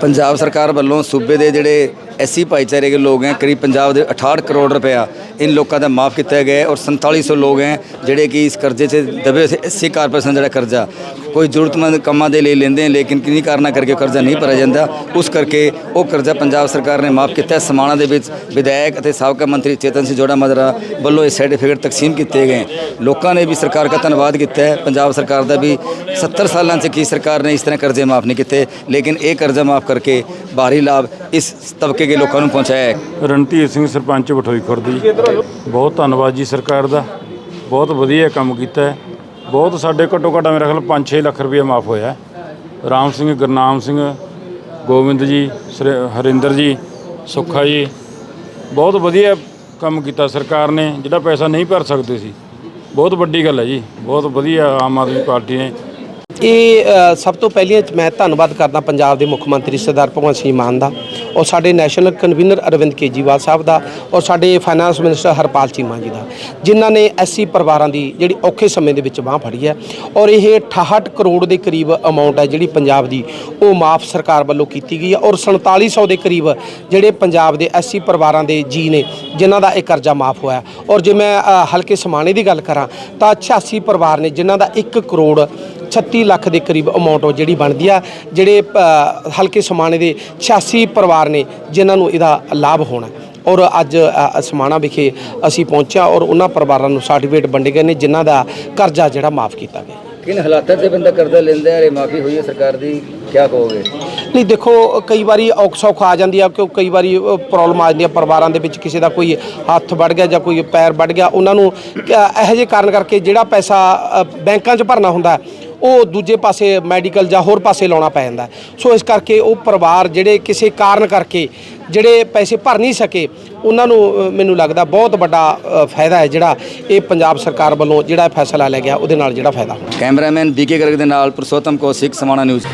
ਪੰਜਾਬ ਸਰਕਾਰ ਵੱਲੋਂ ਸੂਬੇ ਦੇ ਜਿਹੜੇ ਐਸੀ ਭਾਈਚਾਰੇ ਦੇ ਲੋਕ ਹੈ, ਕਰੀਬ ਪੰਜਾਬ ਦੇ 68 ਕਰੋੜ ਰੁਪਇਆ ਇਨ ਲੋਕਾਂ ਦਾ ਮਾਫ ਕੀਤਾ ਗਿਆ ਹੈ ਔਰ 4700 ਲੋਕ ਹੈ, ਜਿਹੜੇ ਕਿ ਇਸ ਕਰਜ਼ੇ 'ਚ ਦਬੇ ਹੋਏ 80 ਕਾਰਪੋਰੇਸ਼ਨ ਜਿਹੜਾ ਕਰਜ਼ਾ, ਕੋਈ ਜ਼ਰੂਰਤਮੰਦ ਕੰਮਾਂ ਦੇ ਲਈ ਲੈਂਦੇ ਹਨ ਲੇਕਿਨ ਕਿੰਨੀ ਕਾਰਨਾਂ ਕਰਕੇ ਉਹ ਕਰਜ਼ਾ ਨਹੀਂ ਭਰਿਆ ਜਾਂਦਾ, ਉਸ ਕਰਕੇ ਉਹ ਕਰਜ਼ਾ ਪੰਜਾਬ ਸਰਕਾਰ ਨੇ ਮਾਫ ਕੀਤਾ ਹੈ। ਸਮਾਣਾ ਦੇ ਵਿੱਚ ਵਿਧਾਇਕ ਅਤੇ ਸਾਬਕਾ ਮੰਤਰੀ ਚੇਤਨ ਸਿੰਘ ਜੋੜਾ ਮਦਰਾ ਵੱਲੋਂ ਇਹ ਸਰਟੀਫਿਕੇਟ ਤਕਸੀਮ ਕੀਤੇ ਗਏ ਲੋਕਾਂ ਨੇ ਵੀ ਸਰਕਾਰ ਦਾ ਧੰਨਵਾਦ ਕੀਤਾ ਹੈ ਪੰਜਾਬ ਸਰਕਾਰ ਦਾ ਵੀ 70 ਸਾਲਾਂ 'ਚ ਕੀ ਸਰਕਾਰ ਨੇ ਇਸ ਤਰ੍ਹਾਂ ਕਰਜ਼ੇ ਮਾਫ ਨਹੀਂ ਕੀਤੇ, ਲੇਕਿਨ ਇਹ ਕਰਜ਼ਾ ਮਾਫ ਕਰਕੇ ਬਾਹਰੀ ਲਾਭ ਲੋਕਾਂ ਨੂੰ ਪਹੁੰਚਾਇਆ ਹੈ। ਰਣਧੀਰ ਸਿੰਘ ਸਰਪੰਚ ਬਠੋਈ ਖੁਰਦ ਜੀ, ਬਹੁਤ ਧੰਨਵਾਦ ਜੀ ਸਰਕਾਰ ਦਾ। ਬਹੁਤ ਵਧੀਆ ਕੰਮ ਕੀਤਾ ਹੈ। ਬਹੁਤ ਸਾਡੇ ਘੱਟੋ ਘੱਟ ਮੇਰੇ ਖਿਆਲ 5-6 ਲੱਖ ਰੁਪਏ ਮਾਫ ਹੋਇਆ ਰਾਮ ਸਿੰਘ, ਗੁਰਨਾਮ ਸਿੰਘ, ਗੋਬਿੰਦ ਜੀ, ਸ੍ਰੀ- ਹਰਿੰਦਰ ਜੀ, ਸੁੱਖਾ ਜੀ, ਬਹੁਤ ਵਧੀਆ ਕੰਮ ਕੀਤਾ ਸਰਕਾਰ ਨੇ। ਜਿਹੜਾ ਪੈਸਾ ਨਹੀਂ ਭਰ ਸਕਦੇ ਸੀ। ਬਹੁਤ ਵੱਡੀ ਗੱਲ ਹੈ ਜੀ। ਬਹੁਤ ਵਧੀਆ ਆਮ ਆਦਮੀ ਪਾਰਟੀ ਨੇ ਇਹ ਸਭ ਤੋਂ ਪਹਿਲੀਆਂ ਮੈਂ ਧੰਨਵਾਦ ਕਰਦਾ ਪੰਜਾਬ ਦੇ ਮੁੱਖ ਮੰਤਰੀ ਸਰਦਾਰ ਭਗਵੰਤ ਸਿੰਘ ਮਾਨ ਦਾ ਔਰ ਸਾਡੇ ਨੈਸ਼ਨਲ ਕਨਵੀਨਰ ਅਰਵਿੰਦ ਕੇਜੀਵਾਲ ਸਾਹਿਬ ਦਾ ਔਰ ਸਾਡੇ ਫਾਈਨਾਂਸ ਮਿਨਿਸਟਰ ਹਰਪਾਲ ਚੀਮਾ ਜੀ ਦਾ, ਜਿਨ੍ਹਾਂ ਨੇ ਐਸਸੀ ਪਰਿਵਾਰਾਂ ਦੀ ਜਿਹੜੀ ਔਖੇ ਸਮੇਂ ਦੇ ਵਿੱਚ ਬਾਹ ਫੜੀ ਹੈ ਔਰ ਇਹ 68 ਕਰੋੜ ਦੇ ਕਰੀਬ ਅਮਾਉਂਟ ਹੈ ਜਿਹੜੀ ਪੰਜਾਬ ਦੀ ਉਹ ਮਾਫ ਸਰਕਾਰ ਵੱਲੋਂ ਕੀਤੀ ਗਈ ਹੈ ਔਰ 4700 ਦੇ ਕਰੀਬ ਜਿਹੜੇ ਪੰਜਾਬ ਦੇ ਐਸਸੀ ਪਰਿਵਾਰਾਂ ਦੇ ਜੀ ਨੇ, ਜਿਨ੍ਹਾਂ ਦਾ ਇਹ ਕਰਜ਼ਾ ਮਾਫ ਹੋਇਆ ਔਰ ਜੇ ਮੈਂ ਹਲਕੇ ਸਮਾਣੇ ਦੀ ਗੱਲ ਕਰਾਂ ਤਾਂ 86 ਪਰਿਵਾਰ ਨੇ ਜਿਨ੍ਹਾਂ ਦਾ 1 ਕਰੋੜ 36 ਲੱਖ ਦੇ ਕਰੀਬ ਅਮਾਉਂਟ ਉਹ ਜਿਹੜੀ ਬਣਦੀ ਆ ਜਿਹੜੇ ਹਲਕੇ ਸਮਾਣੇ ਦੇ 86 ਪਰਿਵਾਰ ਨੇ ਜਿਨ੍ਹਾਂ ਨੂੰ ਇਹਦਾ ਲਾਭ ਹੋਣਾ ਔਰ ਅੱਜ ਸਮਾਣਾ ਵਿਖੇ ਅਸੀਂ ਪਹੁੰਚਿਆ ਔਰ ਉਹਨਾਂ ਪਰਿਵਾਰਾਂ ਨੂੰ ਸਰਟੀਫਿਕੇਟ ਵੰਡੇ ਗਏ ਨੇ ਜਿਨ੍ਹਾਂ ਦਾ ਕਰਜ਼ਾ ਜਿਹੜਾ ਮਾਫ ਕੀਤਾ ਗਿਆ। ਕਿਨ ਹਾਲਾਤਾਂ 'ਚ ਬੰਦਾ ਕਰਜ਼ਾ ਲੈਂਦਾ ਹੈ ਮਾਫੀ ਹੋਈ ਹੈ ਸਰਕਾਰ ਦੀ ਕੀ ਕਹੋਗੇ? ਨਹੀਂ ਦੇਖੋ ਕਈ ਵਾਰੀ ਔਖ ਸੌਖ ਆ ਜਾਂਦੀ ਆ ਕਿਉਂ ਕਈ ਵਾਰੀ ਪ੍ਰੋਬਲਮ ਆ ਜਾਂਦੀ ਆ ਪਰਿਵਾਰਾਂ ਦੇ ਵਿੱਚ ਕਿਸੇ ਦਾ ਕੋਈ ਹੱਥ ਵੱਢ ਗਿਆ ਜਾਂ ਕੋਈ ਪੈਰ ਵੱਢ ਗਿਆ ਉਹਨਾਂ ਨੂੰ ਕ- ਇਹੋ ਜਿਹੇ ਕਾਰਨ ਕਰਕੇ ਜਿਹੜਾ ਪੈਸਾ ਬੈਂਕਾਂ 'ਚ ਭਰਨਾ ਹੁੰਦਾ ਉਹ ਦੂਜੇ ਪਾਸੇ ਮੈਡੀਕਲ ਜਾਂ ਹੋਰ ਪਾਸੇ ਲਾਉਣਾ ਪੈ ਜਾਂਦਾ। ਸੋ ਇਸ ਕਰਕੇ ਉਹ ਪਰਿਵਾਰ ਜਿਹੜੇ ਕਿਸੇ ਕਾਰਨ ਕਰਕੇ ਜਿਹੜੇ ਪੈਸੇ ਭਰ ਨਹੀਂ ਸਕੇ, ਉਹਨਾਂ ਨੂੰ ਮੈਨੂੰ ਲੱਗਦਾ ਬਹੁਤ ਵੱਡਾ ਫਾਇਦਾ ਹੈ ਜਿਹੜਾ ਇਹ ਪੰਜਾਬ ਸਰਕਾਰ ਵੱਲੋਂ ਜਿਹੜਾ ਫੈਸਲਾ ਲਿਆ ਗਿਆ, ਉਹਦੇ ਨਾਲ ਜਿਹੜਾ ਫਾਇਦਾ ਹੋਣਾ। ਕੈਮਰਾਮੈਨ ਬੀਕੇ ਗਰਗ ਦੇ ਨਾਲ ਪੁਰਸ਼ੋਤਮ ਸਿੱਖ ਸਮਾਣਾ ਨਿਊਜ਼।